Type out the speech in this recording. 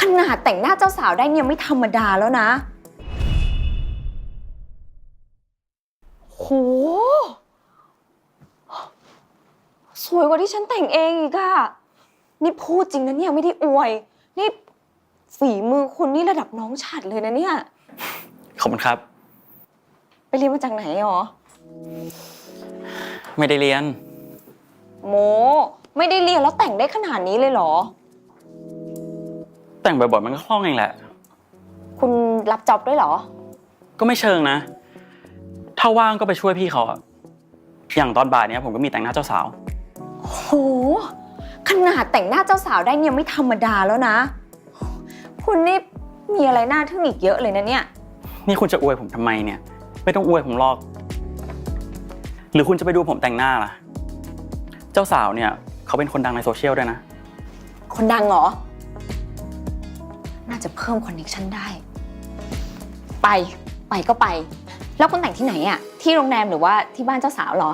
ขนาดแต่งหน้าเจ้าสาวได้เนี่ยไม่ธรรมดาแล้วนะ โห สวยกว่าที่ฉันแต่งเองอีกอะนี่พูดจริงนะเนี่ยไม่ได้อวย นี่ฝีมือคุณนี่ระดับน้องฉัดเลยนะเนี่ย ขอบคุณครับ ไปเรียนมาจากไหนหรอ ไม่ได้เรียน โม ไม่ได้เรียนแล้วแต่งได้ขนาดนี้เลยเหรอ แต่งบ่อยๆมันก็คล่องเองแหละ คุณรับจ็อบด้วยเหรอ ก็ไม่เชิงนะ ถ้าว่างก็ไปช่วยพี่เขาอะอย่างตอนบ่ายเนี้ยผมก็มีแต่งหน้าเจ้าสาว โห ขนาดแต่งหน้าเจ้าสาวได้เนี่ยไม่ธรรมดาแล้วนะ คุณนี่มีอะไรน่าทึ่งอีกเยอะเลยนะเนี่ย นี่คุณจะอวยผมทำไมเนี่ย ไม่ต้องอวยผมหรอก หรือคุณจะไปดูผมแต่งหน้าล่ะ เจ้าสาวเนี่ย เขาเป็นคนดังในโซเชียลด้วยนะ คนดังเหรอ น่าจะเพิ่มคอนเนคชันได้ ไป ไปก็ไป แล้วคุณแต่งที่ไหนอะที่โรงแรมหรือว่าที่บ้านเจ้าสาวเหรอ